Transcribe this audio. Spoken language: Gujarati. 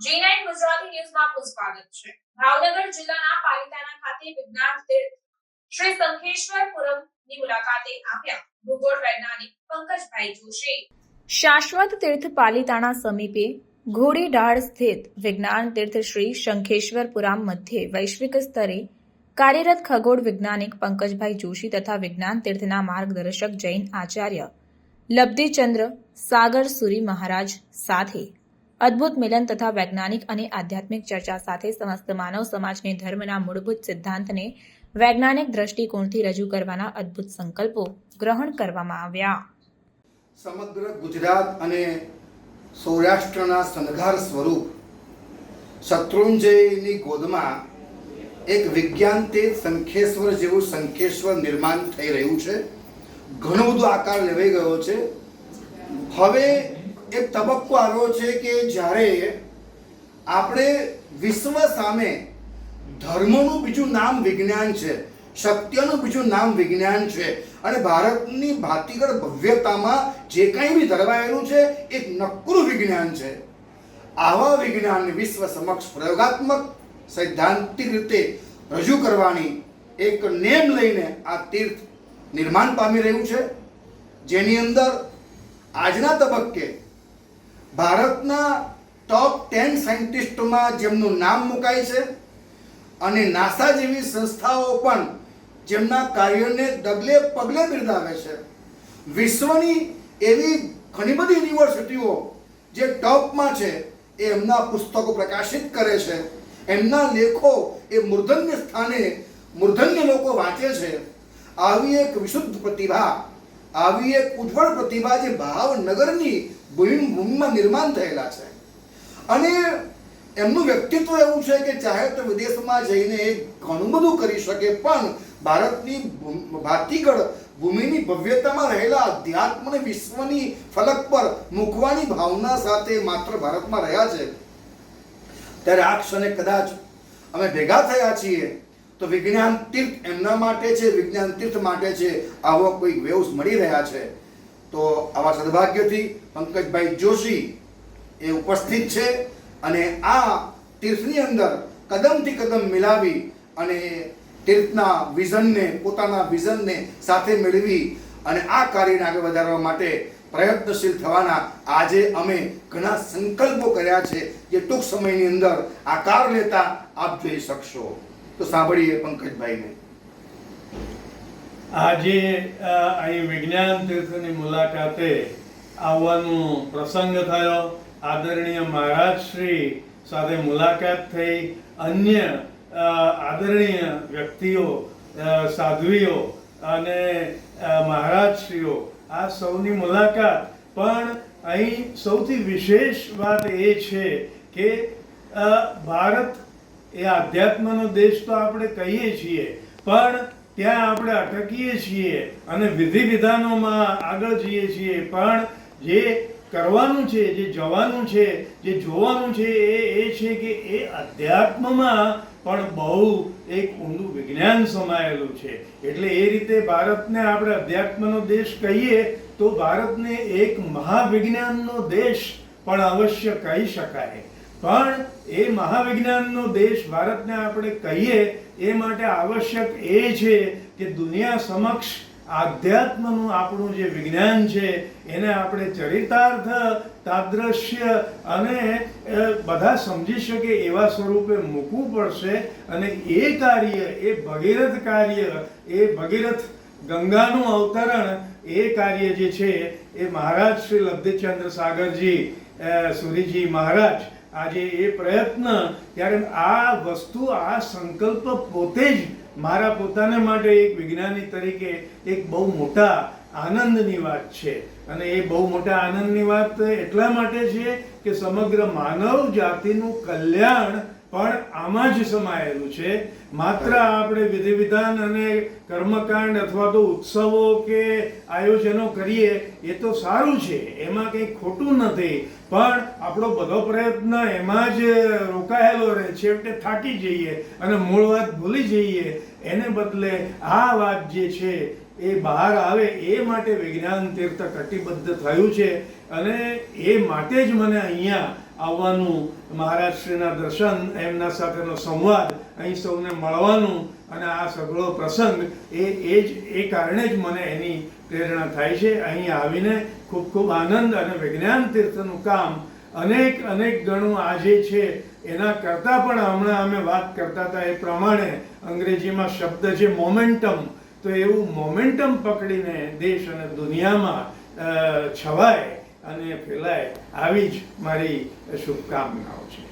જી નાઇન ગુજરાતી ન્યૂઝમાં આપનું સ્વાગત છે. ભાવનગર જિલ્લાના પાલિતાણા ખાતે વિજ્ઞાન તીર્થ શ્રી શંખેશ્વરપુરમની મુલાકાતે આવ્યા ભૂગોળ વૈજ્ઞાનિક પંકજભાઈ જોશી. શાશ્વત તીર્થ પાલિતાણા સમીપે ઘોડીઢાળ સ્થિત વિજ્ઞાન તીર્થ શ્રી શંખેશ્વરપુરામ મધ્યે વૈશ્વિક સ્તરે કાર્યરત ખગોળ વૈજ્ઞાનિક પંકજભાઈ જોશી તથા વિજ્ઞાન તીર્થના માર્ગદર્શક જૈન આચાર્ય લબ્ધિચંદ્ર સાગર સુરી મહારાજ સાથે અદ્ભુત મિલન તથા વૈજ્ઞાનિક અને આધ્યાત્મિક ચર્ચા સાથે સમસ્ત માનવ સમાજને ધર્મના મૂળભૂત સિદ્ધાંતને વૈજ્ઞાનિક દ્રષ્ટિકોણથી રજૂ કરવાના અદ્ભુત સંકલ્પો ગ્રહણ કરવામાં આવ્યા. સમગ્ર ગુજરાત અને સૌરાષ્ટ્રના સંઘાર સ્વરૂપ શત્રુંજયની ગોદમાં એક વિજ્ઞાન તે શંખેશ્વર જેવું શંખેશ્વર નિર્માણ થઈ રહ્યું છે. ઘણો બધો આકાર લેવાઈ ગયો છે. હવે એક તબક્કો આવ્યો છે કે જ્યારે આપણે વિશ્વ સામે ધર્મનું બીજું નામ વિજ્ઞાન છે, સત્યનું બીજું નામ વિજ્ઞાન છે, અને ભારતની ભાતીગળ ભવ્યતામાં જે કંઈ બી ધરવાયેલું છે એ નકરું વિજ્ઞાન છે. આવા વિજ્ઞાન વિશ્વ સમક્ષ પ્રયોગાત્મક સૈદ્ધાંતિક રીતે રજૂ કરવાની એક નેમ લઈને આ તીર્થ નિર્માણ પામી રહ્યું છે. જેની અંદર આજના તબક્કે ભારતના ટોપ ટેન સાયન્ટિસ્ટોમાં જેમનું નામ મુકાય છે અને નાસા જેવી સંસ્થાઓ પણ જેમના કાર્યોને ડગલે પગલે બિરદાવે છે. વિશ્વની એવી ઘણી બધી યુનિવર્સિટીઓ જે ટોપમાં છે એ એમના પુસ્તકો પ્રકાશિત કરે છે. એમના લેખો એ મૂર્ધન્ય સ્થાને મૂર્ધન્ય લોકો વાંચે છે. આવી એક વિશુદ્ધ પ્રતિભા આવી એક ઉજ્જવળ પ્રતિભા જે ભાવનગરની ભૂમિ ભૂમિમાં નિર્માણ થયેલા છે. અને એમનું વ્યક્તિત્વ એવું છે કે ચાહે તો વિદેશમાં જઈને એ ઘણું બધું કરી શકે, પણ ભારતની ભાતીગળ ભૂમિની ભવ્યતામાં રહેલા અધ્યાત્મને વિશ્વની ફલક પર મૂકવાની ભાવના સાથે માત્ર ભારતમાં રહ્યા છે. ત્યારે આ ક્ષણે કદાચ અમે ભેગા થયા છીએ તો વિજ્ઞાન તીર્થ એમના માટે છે, વિજ્ઞાન તીર્થ માટે છે, આવો કોઈ વેવ્સ મળી રહ્યા છે? તો આવા સદભાગ્યથી પંકજભાઈ જોશી એ ઉપસ્થિત છે અને આ તીર્થની અંદર કદમથી કદમ મિલાવી અને તીર્થના વિઝનને, પોતાના વિઝનને સાથે મેળવી અને આ કાર્યને આગળ વધારવા માટે પ્રયત્નશીલ થવાના આજે અમે ઘણા સંકલ્પો કર્યા છે, જે ટૂંક સમયની અંદર આકાર લેતા આપ જોઈ શકશો. તો સાંભળીએ પંકજભાઈને. આજે અહીં વિજ્ઞાન તીર્થની મુલાકાતે આવવાનો પ્રસંગ થયો. આદરણીય મહારાજ શ્રી સાથે મુલાકાત થઈ. અન્ય આદરણીય વ્યક્તિઓ સાધ્વીઓ અને મહારાજશ્રીઓ, આ સૌની મુલાકાત. પણ અહીં સૌથી વિશેષ વાત એ છે કે ભારત એ આધ્યાત્મનો દેશ તો આપણે કહીએ છીએ, પણ ત્યાં આપણે અટકીએ છીએ અને વિધિ વિધાનોમાં આગળ જઈએ છીએ. પણ જે કરવાનું છે, જે જવાનું છે, જે જોવાનું છે, એ એ છે કે એ અધ્યાત્મમાં પણ બહુ એક ઊંડું વિજ્ઞાન સમાયેલું છે. એટલે એ રીતે ભારતને આપણે અધ્યાત્મનો દેશ કહીએ, તો ભારતને એક મહાવિજ્ઞાનનો દેશ પણ અવશ્ય કહી શકાય. પણ એ મહાવિજ્ઞાનનો દેશ ભારતને આપણે કહીએ, એ માટે આવશ્યક એ છે કે દુનિયા સમક્ષ આધ્યાત્મનું આપણું જે વિજ્ઞાન છે, એને આપણે ચરિતાર્થ, તાદ્રશ્ય અને બધા સમજી શકે એવા સ્વરૂપે મૂકવું પડશે અને એ કાર્ય, એ ભગીરથ કાર્ય, એ ભગીરથ ગંગાનું અવતરણ, એ કાર્ય જે છે, એ મહારાજ શ્રી લબ્ધિચંદ્ર સાગરજી સુરીજી મહારાજ આજે એ પ્રયત્ન ત્યારે આ વસ્તુ, આ સંકલ્પ પોતે જ મારા પોતાને માટે એક વિજ્ઞાની તરીકે એક બહુ મોટા આનંદની વાત છે. અને એ બહુ મોટા આનંદની વાત એટલા માટે છે કે સમગ્ર માનવ જાતિનું કલ્યાણ પણ આમાં જ સમાયેલું છે. માત્ર આપણે વિધિ વિધાન અને કર્મકાંડ અથવા તો ઉત્સવો કે આયોજનો કરીએ, એ તો સારું છે. એમાં કંઈ ખોટું નથી. પણ આપણો બધો પ્રયત્ન એમાં જ રોકાયેલો રહે. છેવટે થાકી જઈએ અને મૂળ વાત ભૂલી જઈએ. એને બદલે આ વાત જે છે એ બહાર આવે, એ માટે વિજ્ઞાન તીર્થ કટિબદ્ધ થયું છે. અને એ માટે જ મને અહીંયા આવવાનું મહારાજશ્રીના દર્શન, એમના સાથેનો સંવાદ અહીં સૌને મળવાનું અને આ સગળો પ્રસંગ એ એ જ, એ કારણે જ મને એની પ્રેરણા થાય છે. અહીં આવીને ખૂબ ખૂબ આનંદ અને વિજ્ઞાન તીર્થનું કામ અનેક અનેક ગણું આજે છે. એના કરતાં પણ હમણાં અમે વાત કરતા હતા એ પ્રમાણે અંગ્રેજીમાં શબ્દ છે મોમેન્ટમ. તો એવું મોમેન્ટમ પકડીને દેશ અને દુનિયામાં છવાય. અને ફેલાય આવી જ મારી શુભકામનાઓ છે.